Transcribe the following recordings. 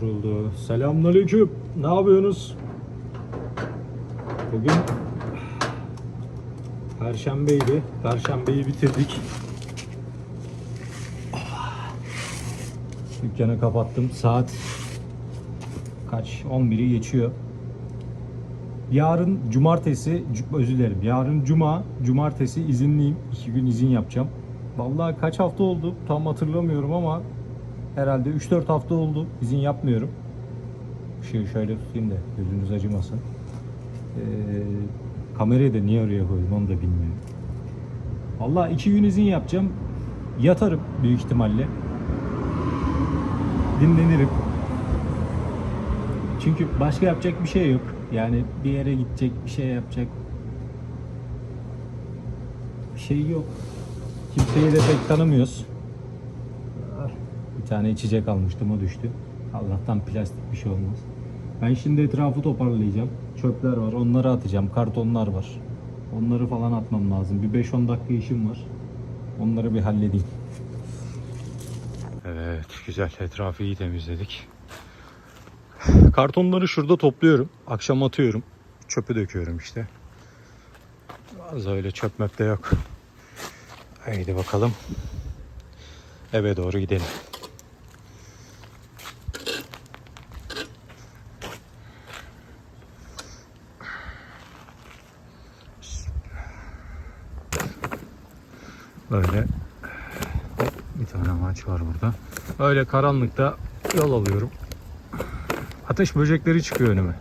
kuruldu. Selamünaleyküm. Ne yapıyorsunuz? Bugün Perşembeydi. Perşembeyi bitirdik. Dükkanı kapattım. Saat kaç? 11'i geçiyor. Yarın cumartesi, cu- özür dilerim. Yarın cuma, cumartesi izinliyim. İki gün izin yapacağım. Vallahi kaç hafta oldu tam hatırlamıyorum ama herhalde 3-4 hafta oldu izin yapmıyorum. Işığı şöyle tutayım da gözünüz acımasın. Ee, kamerayı da niye oraya koydum onu da bilmiyorum. Vallahi iki gün izin yapacağım. Yatarım büyük ihtimalle. Dinlenirim. Çünkü başka yapacak bir şey yok. Yani bir yere gidecek, bir şey yapacak bir şey yok. Kimseyi de pek tanımıyoruz. Tane içecek almıştım o düştü. Allah'tan plastik bir şey olmaz. Ben şimdi etrafı toparlayacağım. Çöpler var onları atacağım. Kartonlar var. Onları falan atmam lazım. Bir 5-10 dakika işim var. Onları bir halledeyim. Evet güzel etrafı iyi temizledik. Kartonları şurada topluyorum. Akşam atıyorum. Çöpü döküyorum işte. Az öyle çöp möp de yok. Haydi bakalım. Eve doğru gidelim. Böyle bir tane ağaç var burada. Öyle karanlıkta yol alıyorum. Ateş böcekleri çıkıyor önüme.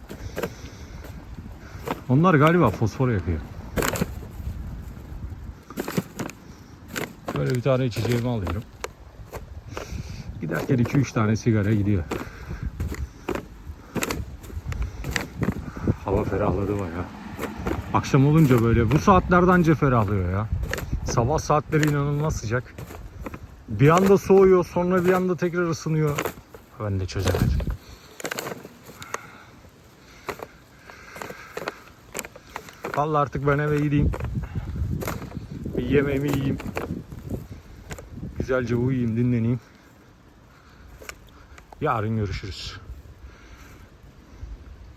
Onlar galiba fosfor yakıyor. Böyle bir tane içeceğimi alıyorum. Giderken 2-3 tane sigara gidiyor. Hava ferahladı bayağı. Akşam olunca böyle bu saatlerde anca ferahlıyor ya. Sabah saatleri inanılmaz sıcak. Bir anda soğuyor sonra bir anda tekrar ısınıyor. Ben de çözemedim. Vallahi artık ben eve gideyim. Bir yemeğimi yiyeyim. Güzelce uyuyayım, dinleneyim. Yarın görüşürüz.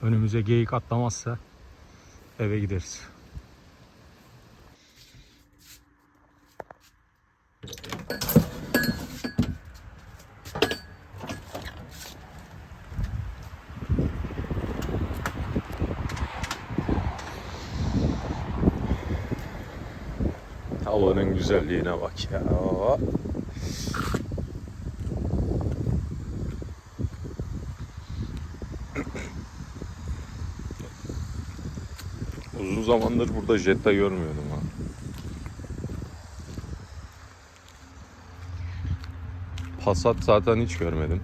Önümüze geyik atlamazsa eve gideriz. Güzelliğine bak ya. Uzun zamandır burada Jetta görmüyordum ha. Passat zaten hiç görmedim.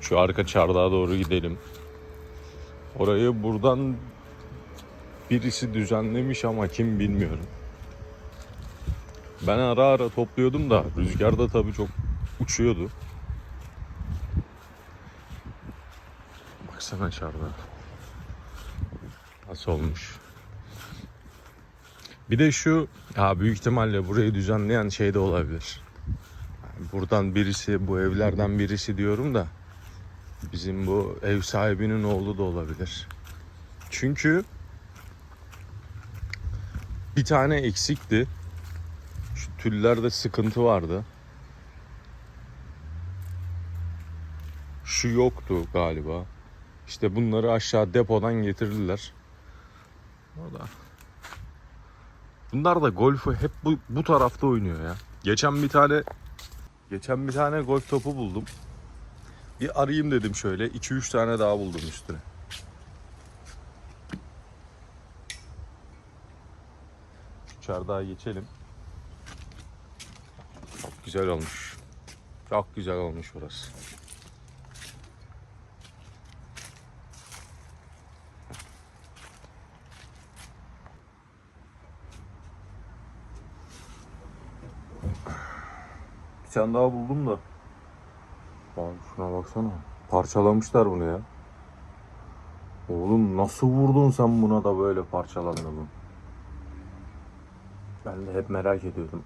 Şu arka çardağa doğru gidelim. Orayı buradan birisi düzenlemiş ama kim bilmiyorum. Ben ara ara topluyordum da rüzgarda tabii çok uçuyordu. Baksana çardağa. Nasıl olmuş? Bir de şu, ya büyük ihtimalle burayı düzenleyen şey de olabilir. Yani buradan birisi, bu evlerden birisi diyorum da bizim bu ev sahibinin oğlu da olabilir. Çünkü bir tane eksikti. Şu tüllerde sıkıntı vardı. Şu yoktu galiba. İşte bunları aşağı depodan getirdiler. O da. Bunlar da golfü hep bu, bu tarafta oynuyor ya. Geçen bir tane geçen bir tane golf topu buldum. Bir arayayım dedim şöyle. 2-3 tane daha buldum üstüne. Çardağa geçelim. Çok güzel olmuş. Çok güzel olmuş burası. Bir tane daha buldum da. Lan şuna baksana. Parçalamışlar bunu ya. Oğlum nasıl vurdun sen buna da böyle parçalandı bu? Ben de hep merak ediyordum.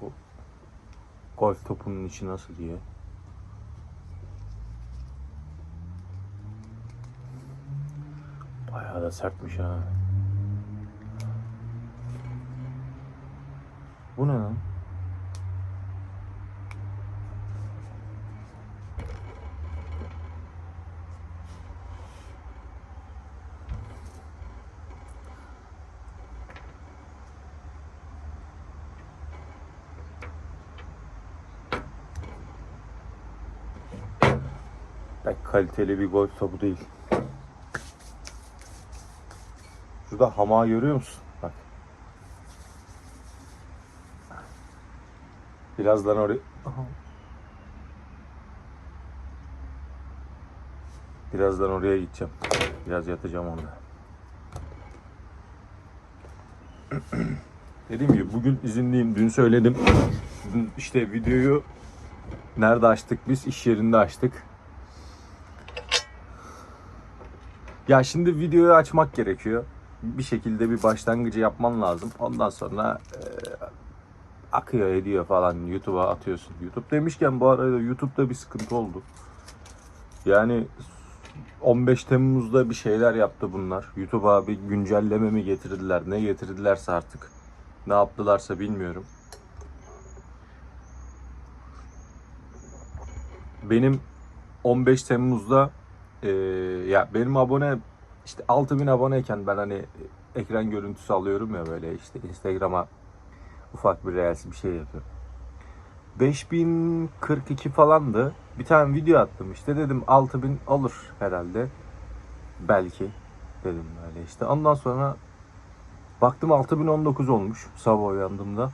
Bu golf topunun içi nasıl diye. Bayağı da sertmiş ha. Bu ne lan? Kaliteli bir golf topu değil. Şurada hamağı görüyor musun? Bak. Birazdan oraya... Birazdan oraya gideceğim. Biraz yatacağım orada. Dediğim gibi bugün izinliyim. Dün söyledim. Dün işte videoyu nerede açtık biz? İş yerinde açtık. Ya şimdi videoyu açmak gerekiyor. Bir şekilde bir başlangıcı yapman lazım. Ondan sonra e, akıyor ediyor falan YouTube'a atıyorsun. YouTube demişken bu arada YouTube'da bir sıkıntı oldu. Yani 15 Temmuz'da bir şeyler yaptı bunlar. YouTube'a bir güncelleme mi getirdiler, ne getirdilerse artık. Ne yaptılarsa bilmiyorum. Benim 15 Temmuz'da ee, ya benim abone işte 6000 aboneyken ben hani ekran görüntüsü alıyorum ya böyle işte Instagram'a ufak bir reels bir şey yapıyorum. 5042 falandı. Bir tane video attım işte dedim 6000 olur herhalde. Belki dedim böyle işte. Ondan sonra baktım 6019 olmuş sabah uyandığımda.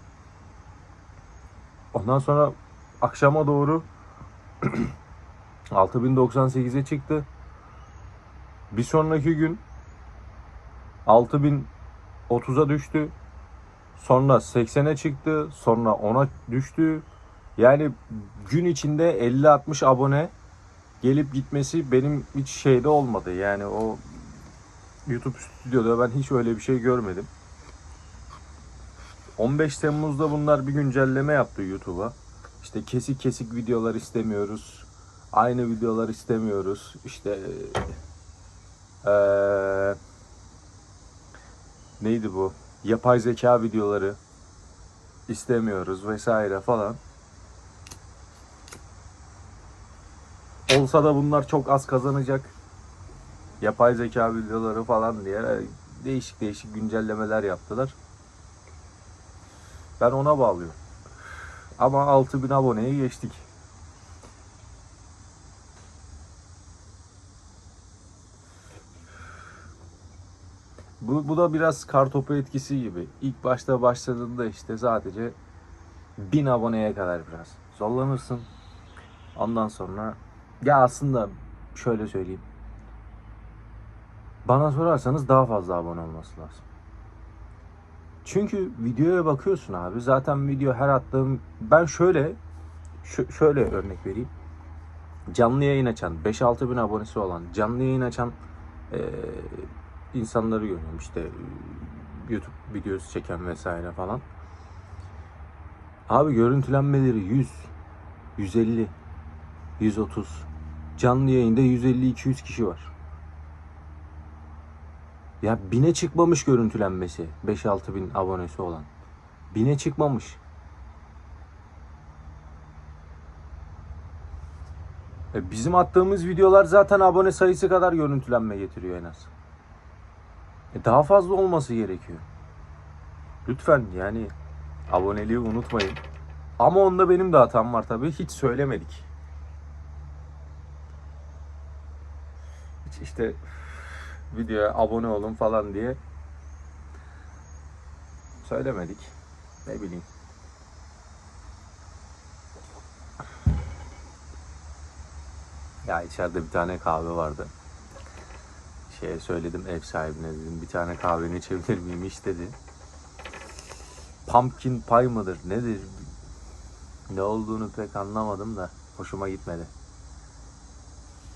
Ondan sonra akşama doğru 6098'e çıktı. Bir sonraki gün 6030'a düştü. Sonra 80'e çıktı. Sonra 10'a düştü. Yani gün içinde 50-60 abone gelip gitmesi benim hiç şeyde olmadı. Yani o YouTube stüdyoda ben hiç öyle bir şey görmedim. 15 Temmuz'da bunlar bir güncelleme yaptı YouTube'a. İşte kesik kesik videolar istemiyoruz. Aynı videolar istemiyoruz. İşte eee neydi bu? Yapay zeka videoları istemiyoruz vesaire falan. Olsa da bunlar çok az kazanacak. Yapay zeka videoları falan diye değişik değişik güncellemeler yaptılar. Ben ona bağlıyorum. Ama 6000 aboneye geçtik. Bu, bu da biraz kartopu etkisi gibi. İlk başta başladığında işte sadece 1000 aboneye kadar biraz zorlanırsın. Ondan sonra ya aslında şöyle söyleyeyim. Bana sorarsanız daha fazla abone olması lazım. Çünkü videoya bakıyorsun abi. Zaten video her attığım ben şöyle şö- şöyle örnek vereyim. Canlı yayın açan 5-6 bin abonesi olan canlı yayın açan eee, insanları görüyorum işte e, YouTube videosu çeken vesaire falan. Abi görüntülenmeleri 100, 150, 130. Canlı yayında 150-200 kişi var. Ya bine çıkmamış görüntülenmesi 5-6 bin abonesi olan. Bine çıkmamış. E bizim attığımız videolar zaten abone sayısı kadar görüntülenme getiriyor en az. E daha fazla olması gerekiyor. Lütfen yani aboneliği unutmayın. Ama onda benim de hatam var tabii. Hiç söylemedik. Hiç işte videoya abone olun falan diye söylemedik. Ne bileyim. Ya içeride bir tane kahve vardı. Şeye söyledim ev sahibine dedim bir tane kahveni içebilir miyim iç dedi. Pumpkin pie mıdır nedir? Ne olduğunu pek anlamadım da hoşuma gitmedi.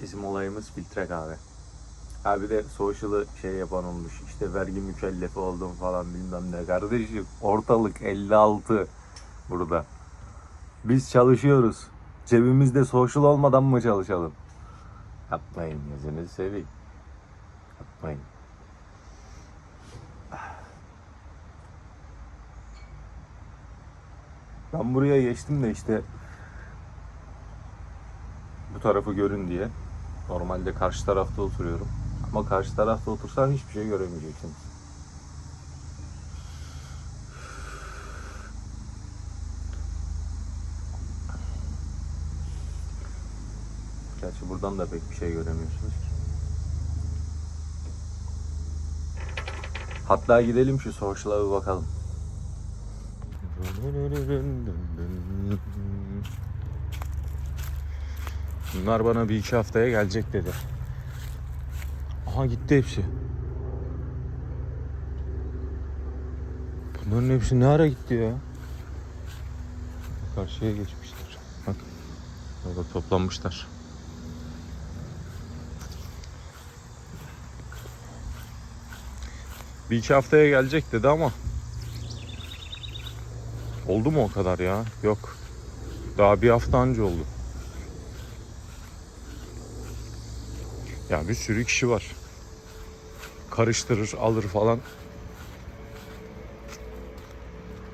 Bizim olayımız filtre kahve. Ha bir de social'ı şey yapan olmuş. İşte vergi mükellefi oldum falan bilmem ne. Kardeşim ortalık 56 burada. Biz çalışıyoruz. Cebimizde social olmadan mı çalışalım? Yapmayın gözünüzü seveyim yapmayın. Ben buraya geçtim de işte bu tarafı görün diye. Normalde karşı tarafta oturuyorum. Ama karşı tarafta otursan hiçbir şey göremeyeceksin. Gerçi buradan da pek bir şey göremiyorsunuz ki. Hatta gidelim şu Social'a bir bakalım. Bunlar bana bir iki haftaya gelecek dedi. Aha gitti hepsi. Bunların hepsi ne ara gitti ya? Karşıya geçmişler. Bak. Orada toplanmışlar. Bir iki haftaya gelecek dedi ama Oldu mu o kadar ya? Yok. Daha bir hafta önce oldu. Ya bir sürü kişi var. Karıştırır, alır falan.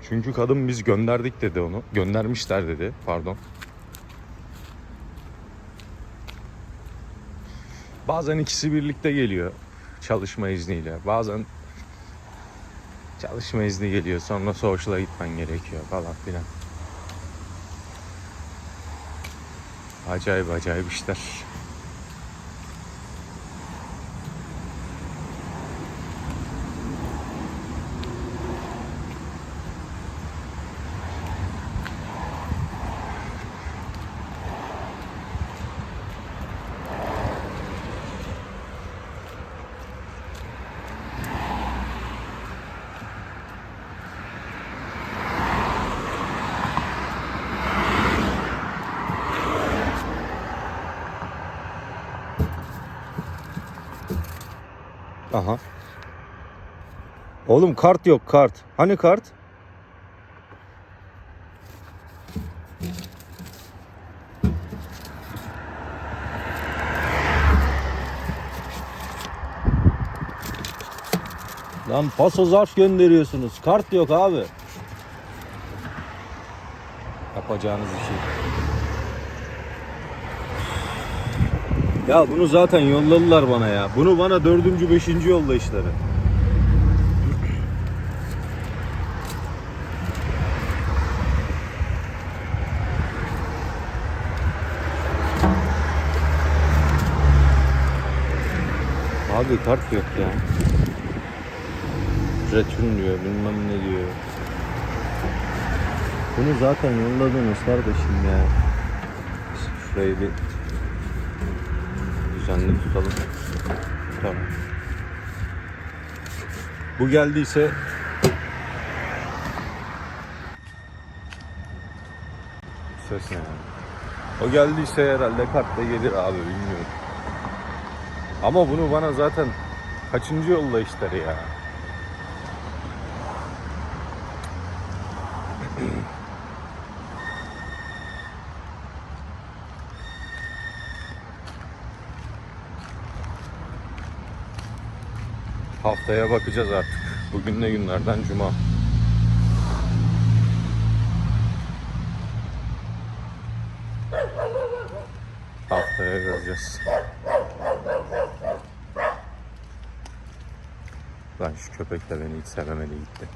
Çünkü kadın biz gönderdik dedi onu. Göndermişler dedi. Pardon. Bazen ikisi birlikte geliyor çalışma izniyle. Bazen çalışma izni geliyor. Sonra social'a gitmen gerekiyor falan filan. Acayip acayip işler. Aha. Oğlum kart yok kart. Hani kart? Lan paso zarf gönderiyorsunuz. Kart yok abi. Yapacağınız işi. Ya bunu zaten yolladılar bana ya. Bunu bana dördüncü, beşinci yolla Abi kart yok ya. Return diyor, bilmem ne diyor. Bunu zaten yolladınız kardeşim ya. Şurayı bir düzenli tutalım. Tamam. Bu geldiyse ses ne yani? O geldiyse herhalde kart da gelir abi bilmiyorum. Ama bunu bana zaten kaçıncı yolla işleri ya? Haftaya bakacağız artık. Bugün ne günlerden cuma. Haftaya göreceğiz. Lan şu köpek de beni hiç sevemedi gitti.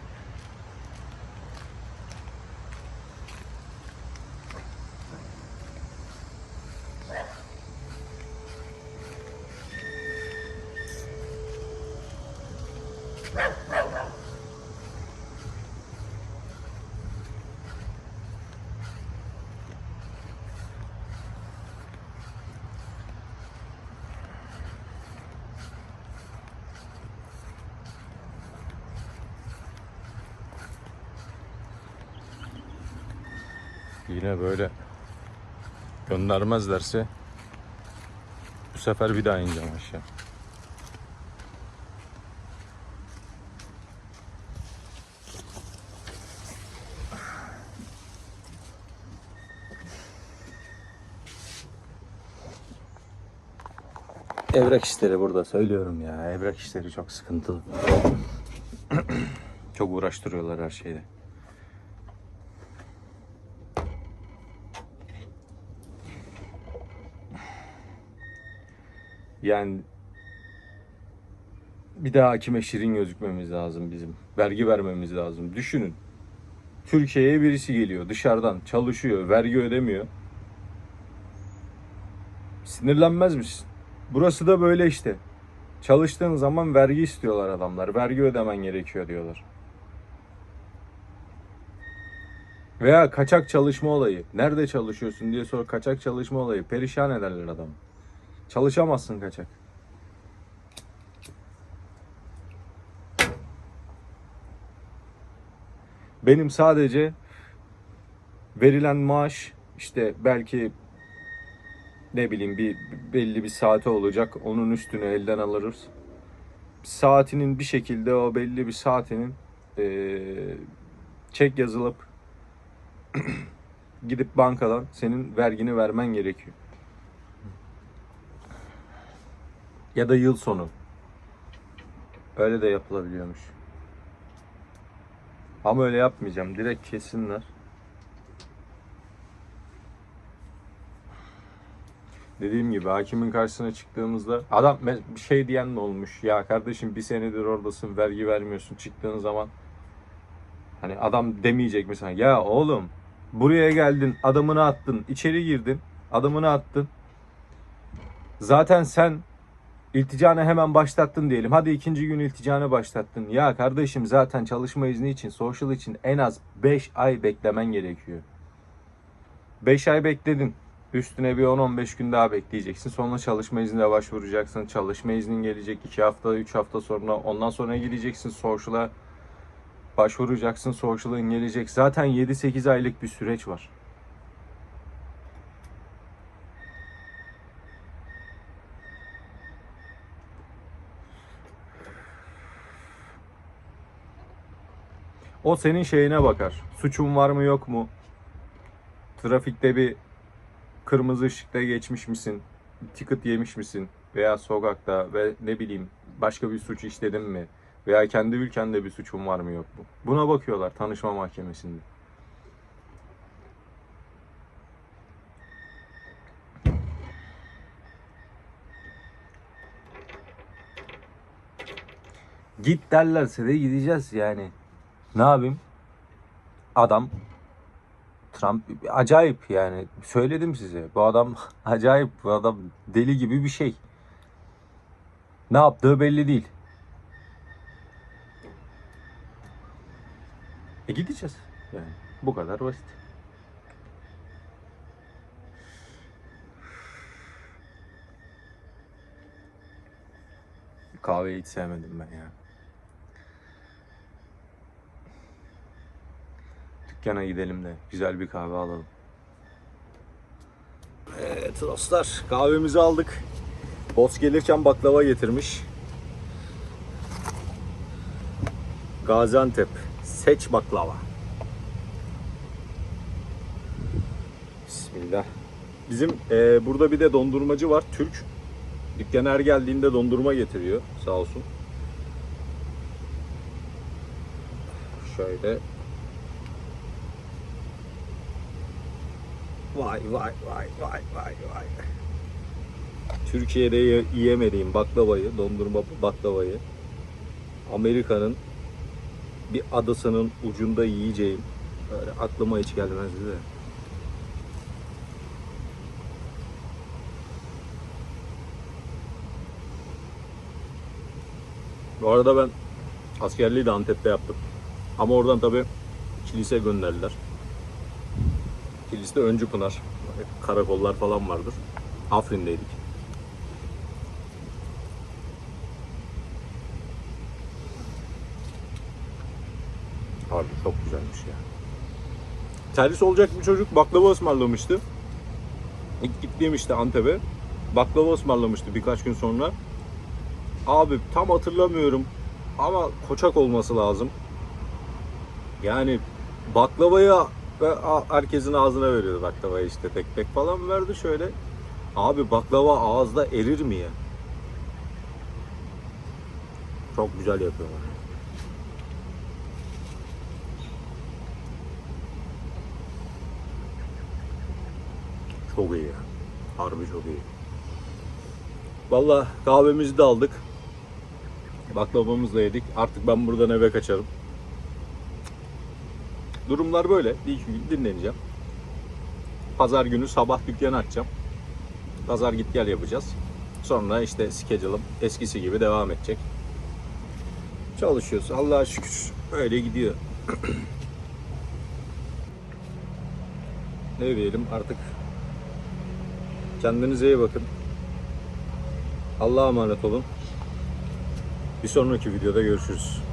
Yine böyle göndermezlerse bu sefer bir daha ineceğim aşağı. Evrak işleri burada söylüyorum ya. Evrak işleri çok sıkıntılı. çok uğraştırıyorlar her şeyde. Yani bir daha hakime şirin gözükmemiz lazım bizim. Vergi vermemiz lazım. Düşünün. Türkiye'ye birisi geliyor dışarıdan çalışıyor, vergi ödemiyor. Sinirlenmez misin? Burası da böyle işte. Çalıştığın zaman vergi istiyorlar adamlar. Vergi ödemen gerekiyor diyorlar. Veya kaçak çalışma olayı. Nerede çalışıyorsun diye sor kaçak çalışma olayı. Perişan ederler adamı. Çalışamazsın kaçak. Benim sadece verilen maaş işte belki ne bileyim bir belli bir saate olacak. Onun üstünü elden alırız. Saatinin bir şekilde o belli bir saatinin eee, çek yazılıp gidip bankadan senin vergini vermen gerekiyor. Ya da yıl sonu. Öyle de yapılabiliyormuş. Ama öyle yapmayacağım. Direkt kesinler. Dediğim gibi hakimin karşısına çıktığımızda adam bir şey diyen mi olmuş? Ya kardeşim bir senedir oradasın vergi vermiyorsun çıktığın zaman hani adam demeyecek mi sana? Ya oğlum buraya geldin adamını attın içeri girdin adamını attın. Zaten sen ilticanı hemen başlattın diyelim. Hadi ikinci gün ilticanı başlattın. Ya kardeşim zaten çalışma izni için, social için en az 5 ay beklemen gerekiyor. 5 ay bekledin. Üstüne bir 10-15 gün daha bekleyeceksin. Sonra çalışma iznine başvuracaksın. Çalışma iznin gelecek 2 hafta, 3 hafta sonra. Ondan sonra gideceksin social'a başvuracaksın. Social'ın gelecek. Zaten 7-8 aylık bir süreç var. O senin şeyine bakar. Suçun var mı yok mu? Trafikte bir kırmızı ışıkta geçmiş misin? Ticket yemiş misin? Veya sokakta ve ne bileyim başka bir suç işledin mi? Veya kendi ülkende bir suçun var mı yok mu? Buna bakıyorlar tanışma mahkemesinde. Git derlerse de gideceğiz yani. Ne yapayım? Adam Trump acayip yani. Söyledim size. Bu adam acayip. Bu adam deli gibi bir şey. Ne yaptığı belli değil. E gideceğiz. Yani bu kadar basit. Kahveyi hiç sevmedim ben ya. Dükkana gidelim de güzel bir kahve alalım. Evet dostlar kahvemizi aldık. Boss gelirken baklava getirmiş. Gaziantep seç baklava. Bismillah. Bizim eee, burada bir de dondurmacı var Türk. Dükkana her geldiğinde dondurma getiriyor sağ olsun. Şöyle Vay vay vay vay vay vay. Türkiye'de ye- yiyemediğim baklavayı, dondurma baklavayı Amerika'nın bir adasının ucunda yiyeceğim. Öyle aklıma hiç gelmezdi de. Bu arada ben askerliği de Antep'te yaptım. Ama oradan tabii kilise gönderdiler. Kilis'te Öncü Pınar. Karakollar falan vardır. Afrin'deydik. Abi çok güzelmiş ya. Servis olacak bir çocuk baklava ısmarlamıştı. İlk gittiğim işte Antep'e. Baklava ısmarlamıştı birkaç gün sonra. Abi tam hatırlamıyorum ama koçak olması lazım. Yani baklavaya ve herkesin ağzına veriyordu baklavayı işte tek tek falan verdi şöyle. Abi baklava ağızda erir mi ya? Çok güzel yapıyorlar. Çok iyi ya. Harbi çok iyi. Vallahi kahvemizi de aldık. Baklavamızı da yedik. Artık ben buradan eve kaçarım. Durumlar böyle. Bir iki gün dinleneceğim. Pazar günü sabah dükkanı açacağım. Pazar git gel yapacağız. Sonra işte schedule'ım eskisi gibi devam edecek. Çalışıyoruz. Allah'a şükür. Öyle gidiyor. ne diyelim artık. Kendinize iyi bakın. Allah'a emanet olun. Bir sonraki videoda görüşürüz.